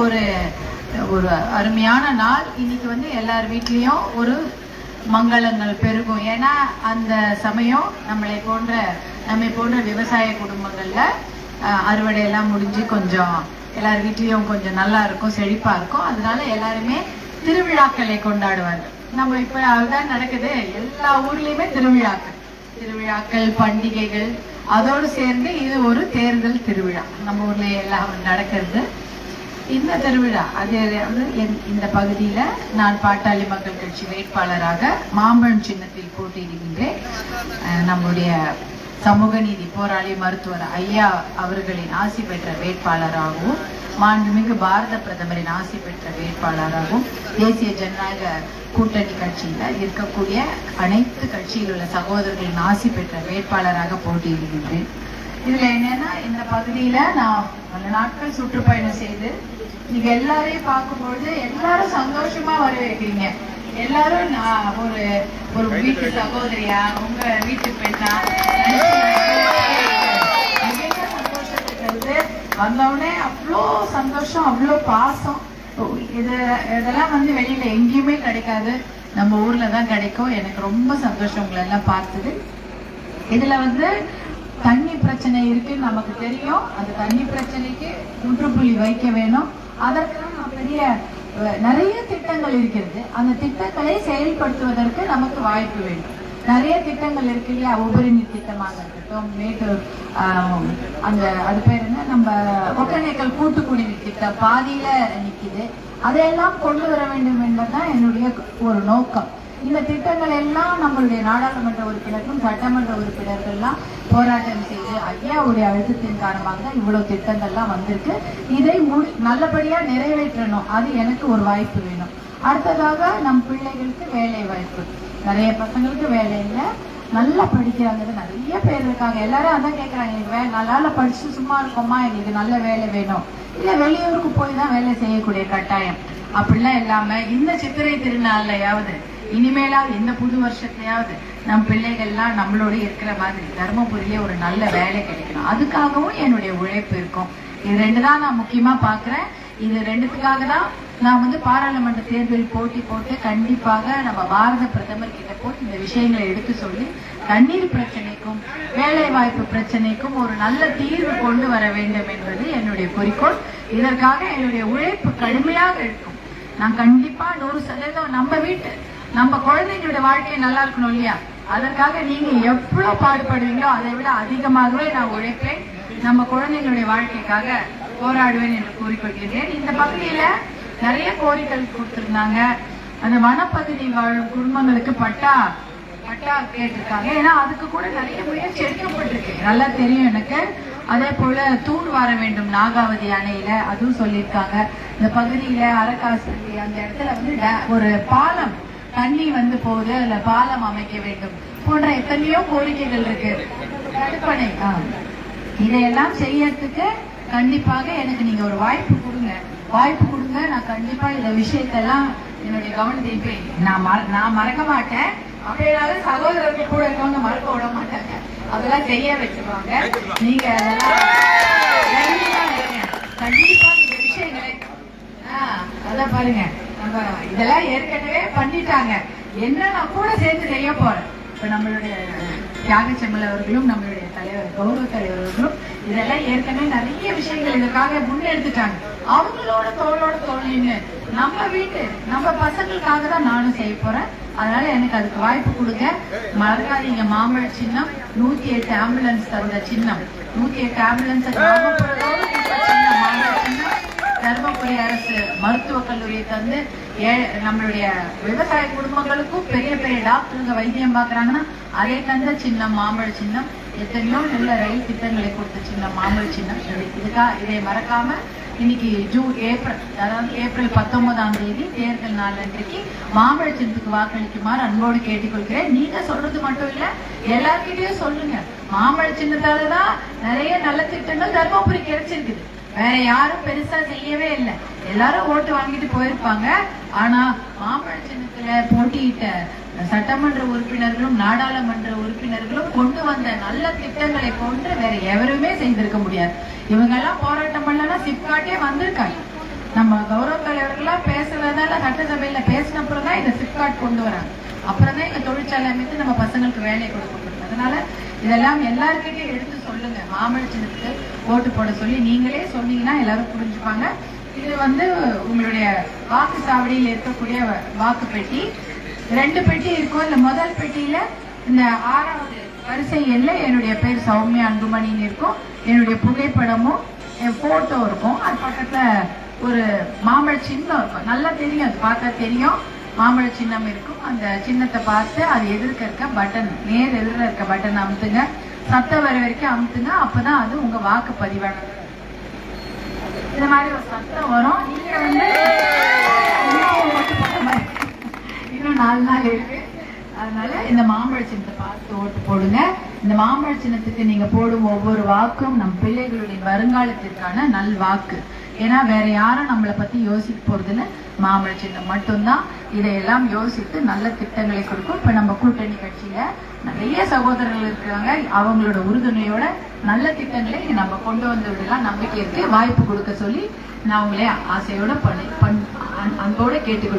ஒரு ஒரு அருமையான நாள். இன்னைக்கு வந்து எல்லார் வீட்லேயும் ஒரு மங்களங்கள் பெருகும். ஏன்னா அந்த சமயம் நம்மளை போன்ற நம்மை போன்ற விவசாய குடும்பங்கள்ல அஹ், அறுவடை எல்லாம் முடிஞ்சு கொஞ்சம் எல்லார் வீட்லேயும் கொஞ்சம் நல்லா இருக்கும் செழிப்பா இருக்கும். அதனால எல்லாருமே திருவிழாக்களை கொண்டாடுவாங்க. நம்ம இப்ப அதுதான் நடக்குது. எல்லா ஊர்லயுமே திருவிழாக்கள். திருவிழாக்கள் பண்டிகைகள் அதோடு சேர்ந்து இது ஒரு தேர்தல் திருவிழா. நம்ம ஊர்ல எல்லாம் நடக்கிறது. இந்த திருவிழா அது என்- இந்த பகுதியில நான் பாட்டாளி மக்கள் கட்சி வேட்பாளராக மாம்பழம் சின்னத்தில் போட்டியிடுகின்றேன். நம்முடைய சமூக நீதி போராளி மருத்துவர் ஐயா அவர்களின் ஆசி பெற்ற வேட்பாளராகவும் மாண்புமிகு பாரத பிரதமரின் ஆசி பெற்ற வேட்பாளராகவும் தேசிய ஜனநாயக கூட்டணி கட்சியில இருக்கக்கூடிய அனைத்து கட்சியில் உள்ள சகோதரர்களின் ஆசி பெற்ற வேட்பாளராக போட்டியிடுகின்றேன். இதுல என்னன்னா இந்த பகுதியில நான் பல நாட்கள் சுற்றுப்பயணம் செய்து நீங்க எல்லாரையும் பார்க்கும்பொழுது எல்லாரும் சந்தோஷமா வரவேற்கிறீங்க. எல்லாரும் நான் ஒரு ஒரு வீட்டு சகோதரியா உங்க வீட்டு பெண்ணா வந்தவுடனே அவ்வளோ சந்தோஷம் அவ்வளோ பாசம். இது இதெல்லாம் வந்து வெளியில எங்கேயுமே கிடைக்காது. நம்ம ஊர்ல தான் கிடைக்கும். எனக்கு ரொம்ப சந்தோஷம் உங்களை எல்லாம் பார்த்தது. இதுல வந்து தண்ணி பிரச்சனை இருக்குன்னு நமக்கு தெரியும். அந்த தண்ணி பிரச்சனைக்கு முற்றுப்புள்ளி வைக்க வேணும். அதற்கெல்லாம் பெரிய நிறைய திட்டங்கள் இருக்கிறது. அந்த திட்டங்களை செயல்படுத்துவதற்கு நமக்கு வாய்ப்பு வேண்டும். நிறைய திட்டங்கள் இருக்கு இல்லையா? உபரிநீர் திட்டமாக இருக்கட்டும் மேட்டூர் அந்த அது பேர் என்ன? நம்ம ஒக்கநேக்கல் கூட்டு திட்டம் பாதியில நிக்குது. அதையெல்லாம் கொண்டு வர வேண்டும் என்பதுதான் என்னுடைய ஒரு நோக்கம். இந்த திட்டங்கள் எல்லாம் நம்மளுடைய நாடாளுமன்ற உறுப்பினருக்கும் சட்டமன்ற உறுப்பினர்கள்லாம் போராட்டம் செய்து ஐயாவுடைய அழுத்தத்தின் காரணமாக தான் இவ்வளவு திட்டங்கள்லாம் வந்திருக்கு. இதை முடி நல்லபடியா நிறைவேற்றணும். அது எனக்கு ஒரு வாய்ப்பு வேணும். அடுத்ததாக நம் பிள்ளைகளுக்கு வேலை வாய்ப்பு. நிறைய பசங்களுக்கு வேலை இல்லை. நல்லா படிக்கிறாங்க நிறைய பேர் இருக்காங்க. எல்லாரும் அதான் கேட்கறாங்க எங்களுக்கு வே நல்லா படிச்சு சும்மா இருக்கோமா? எங்களுக்கு நல்ல வேலை வேணும். இல்ல வெளியூருக்கு போய் தான் வேலை செய்யக்கூடிய கட்டாயம். அப்படிலாம் இல்லாம இந்த சித்திரை திருநாள்லயாவது இனிமேலாவது இந்த புது வருஷத்தையாவது நம் பிள்ளைகள்லாம் நம்மளோட இருக்கிற மாதிரி தர்மபுரியிலே ஒரு நல்ல வேலை கிடைக்கணும். அதுக்காகவும் என்னுடைய உழைப்பு இருக்கும். இது ரெண்டு தான் நான் முக்கியமா பாக்குறேன் இது ரெண்டுத்துக்காக தான் நான் வந்து பாராளுமன்ற தேர்தல் போட்டி போட்டு கண்டிப்பாக நம்ம பாரத பிரதமர் கிட்ட போய் இந்த விஷயங்களை எடுத்து சொல்லி தண்ணீர் பிரச்சனைக்கும் வேலை வாய்ப்பு பிரச்சனைக்கும் ஒரு நல்ல தீர்வு கொண்டு வர வேண்டும் என்பது என்னுடைய குறிக்கோள். இதற்காக என்னுடைய உழைப்பு கடுமையாக இருக்கும். நான் கண்டிப்பா நூறு சதவீதம் நம்ம வீட்டு நம்ம குழந்தைங்களோட வாழ்க்கை நல்லா இருக்கணும் இல்லையா? அதற்காக நீங்க எவ்வளவு பாடுபடுவீங்களோ அதை விட அதிகமாகவே நான் உழைப்பேன். நம்ம குழந்தைங்களுடைய வாழ்க்கைக்காக போராடுவேன் என்று கூறிக்கொள்கிறேன். இந்த பகுதியில நிறைய கோரிக்கை கொடுத்திருந்தாங்க. அந்த வனப்பகுதி வாழும் குடும்பங்களுக்கு பட்டா பட்டா கேட்டிருக்காங்க. ஏன்னா அதுக்கு கூட நிறைய முயற்சி எடுக்கப்பட்டிருக்கு. நல்லா தெரியும் எனக்கு. அதே போல தூண் வர வேண்டும் நாகாவதி அணையில அதுவும் சொல்லியிருக்காங்க. இந்த பகுதியில அரக்காசு அந்த இடத்துல வந்து ஒரு பாலம் தண்ணி வந்து போகுது அதுல பாலம் அமைக்க வேண்டும் போன்ற எத்தனையோ கோரிக்கைகள் இருக்கு. தடுப்பணை ஆ. இதையெல்லாம் செய்யறதுக்கு கண்டிப்பாக எனக்கு நீங்க ஒரு வாய்ப்பு கொடுங்க. வாய்ப்பு கொடுங்க நான் கண்டிப்பா இந்த விஷயத்தெல்லாம் என்னுடைய கவனத்தை நான் மற- நான் மறக்க மாட்டேன். அப்படின்னால சகோதரர்கள் கூட இருக்கவங்க மறக்க விட மாட்டாங்க. அதெல்லாம் செய்ய வச்சிருவாங்க நீங்க கண்டிப்பா இந்த விஷயங்களை ஆ, அதான் பாருங்க. நம்ம இதெல்லாம் ஏற்கனவே பண்ணிட்டாங்க. என்ன நான் கூட சேர்ந்து செய்ய போறேன். இப்ப நம்மளுடைய தியாக செம்மல் அவர்களும் நம்மளுடைய தலைவர் கௌரவ தலைவர் அவர்களும் இதெல்லாம் ஏற்கனவே நிறைய விஷயங்கள் இதற்காக முன்னெடுத்துட்டாங்க. அவங்களோட தோளோட தோழின்னு நம்ம வீட்டு நம்ம பசங்களுக்காக தான் நானும் செய்ய போறேன். அதனால எனக்கு அதுக்கு வாய்ப்பு கொடுங்க. மறக்காதீங்க மாம்பழ சின்னம். நூத்தி எட்டு ஆம்புலன்ஸ் தந்த சின்னம். நூத்தி எட்டு ஆம்புலன்ஸ் தருமபுரி அரசு மருத்துவக் கல்லூரியை தந்து ஏ- நம்மளுடைய விவசாய குடும்பங்களுக்கும் பெரிய பெரிய டாக்டருங்க வைத்தியம் பாக்குறாங்கன்னா அதை தந்த சின்னம் மாம்பழ சின்னம் எத்தனையோ நல்ல ரயில் திட்டங்களை கொடுத்த சின்னம் மாம்பழ சின்னம் இதுக்காக இதை மறக்காம இன்னைக்கு ஜூன் ஏப்ரல் அதாவது ஏப்ரல் பத்தொன்பதாம் தேதி தேர்தல் நாள் அன்றைக்கு மாம்பழ சின்னத்துக்கு வாக்களிக்குமாறு அன்போடு கேட்டுக்கொள்கிறேன். நீங்க சொல்றது மட்டும் இல்ல எல்லார்கிட்டயும் சொல்லுங்க. மாம்பழ சின்னத்தால தான் நிறைய நல்ல திட்டங்கள் தருமபுரி கிடைச்சிருக்குது. வேற யாரும் பெருசா செய்யவே இல்லை. எல்லாரும் ஓட்டு வாங்கிட்டு போயிருப்பாங்க. ஆனா மாம்பழ சின்னத்துல போட்டியிட்ட சட்டமன்ற உறுப்பினர்களும் நாடாளுமன்ற உறுப்பினர்களும் கொண்டு வந்த நல்ல திட்டங்களை போன்று வேற எவருமே செய்திருக்க முடியாது. இவங்க எல்லாம் போராட்டம் பண்ணலாம் சிப்காட்டே வந்திருக்காங்க. நம்ம கௌரவ தலைவர்கள்லாம் பேசுறதுனால சட்டசபையில பேசின அப்புறம் தான் இந்த சிப்காட் கொண்டு வராங்க. அப்புறம் தான் இந்த தொழிற்சாலை அமைத்து நம்ம பசங்களுக்கு வேலை கொடுக்கப்படும் அதனால இதெல்லாம் எல்லாருக்கிட்டையும் எடுத்து சொல்லுங்க. மாமழ ஓட்டு போட சொல்லி நீங்களே சொன்னீங்கன்னா எல்லாரும் புரிஞ்சுப்பாங்க. இது வந்து உங்களுடைய வாக்கு சாவடியில் இருக்கக்கூடிய வாக்கு பெட்டி. ரெண்டு பெட்டி இருக்கும் இந்த முதல் பெட்டியில இந்த ஆறாவது வரிசை எல்ல என்னுடைய பேர் சௌமியா அன்புமணின்னு இருக்கும். என்னுடைய புகைப்படமும் என் போட்டோ இருக்கும். அது பக்கத்துல ஒரு மாம்பழ சின்னம் இருக்கும். நல்லா தெரியும் அது பார்த்தா தெரியும். மாம்பழ சின்னம் இருக்கும். அந்த சின்னத்தை பார்த்து அது எதிர்க்க இருக்க பட்டன் நேர் எதிர இருக்க பட்டன் அமுத்துங்க. சத்தம் வர வரைக்கும் அமுத்துங்க. அப்பதான் அது உங்க வாக்கு பதிவான இந்த மாதிரி ஒரு சத்தம் வரும். நீங்க வந்து இன்னும் நாலு நாள் இருக்கு. அதனால இந்த மாம்பழ சின்னத்தை பார்த்து ஓட்டு போடுங்க. இந்த மாம்பழ சின்னத்துக்கு நீங்க போடும் ஒவ்வொரு வாக்கும் நம் பிள்ளைகளுடைய வருங்காலத்திற்கான நல் வாக்கு ஏன்னா வேற யாரும் நம்மளை பத்தி யோசிக்க போறது இல்ல மாம்பழ சின்னம் மட்டும்தான். இதையெல்லாம் யோசித்து நல்ல திட்டங்களை கொடுக்கும். இப்ப நம்ம கூட்டணி கட்சியில நிறைய சகோதரர்கள் இருக்கிறாங்க. அவங்களோட உறுதுணையோட நல்ல திட்டங்களை நம்ம கொண்டு வந்து விடலாம் நம்பிக்கை இருக்கு வாய்ப்பு கொடுக்க சொல்லி நான் உங்களே ஆசையோட பண்ணி பண் அன்போட கேட்டுக்கொள்கிறேன்.